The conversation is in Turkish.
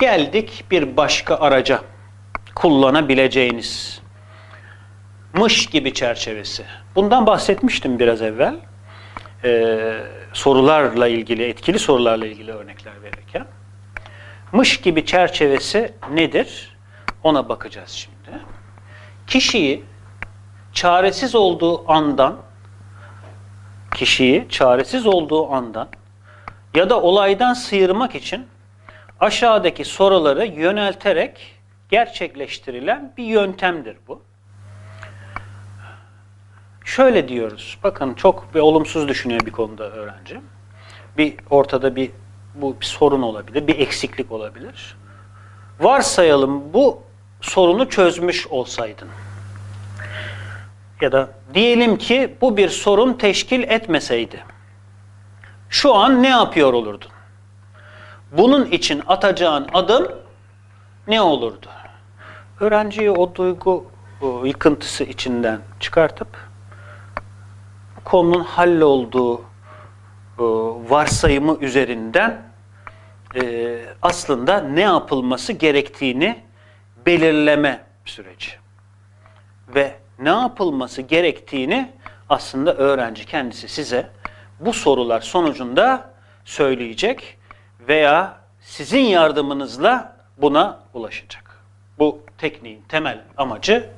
Geldik bir başka araca kullanabileceğiniz mış gibi çerçevesi. Bundan bahsetmiştim biraz evvel. Ee, sorularla ilgili, etkili sorularla ilgili örnekler verirken. Mış gibi çerçevesi nedir? Ona bakacağız şimdi. Kişiyi çaresiz olduğu andan kişiyi çaresiz olduğu andan ya da olaydan sıyırmak için aşağıdaki soruları yönelterek gerçekleştirilen bir yöntemdir bu. Şöyle diyoruz. Bakın çok bir olumsuz düşünüyor bir konuda öğrenci. Bir ortada bir bu bir sorun olabilir, bir eksiklik olabilir. Varsayalım bu sorunu çözmüş olsaydın. Ya da diyelim ki bu bir sorun teşkil etmeseydi. Şu an ne yapıyor olurdun? Bunun için atacağın adım ne olurdu? Öğrenciyi o duygu o yıkıntısı içinden çıkartıp konunun hallolduğu varsayımı üzerinden e, aslında ne yapılması gerektiğini belirleme süreci. Ve ne yapılması gerektiğini aslında öğrenci kendisi size bu sorular sonucunda söyleyecek veya sizin yardımınızla buna ulaşacak. Bu tekniğin temel amacı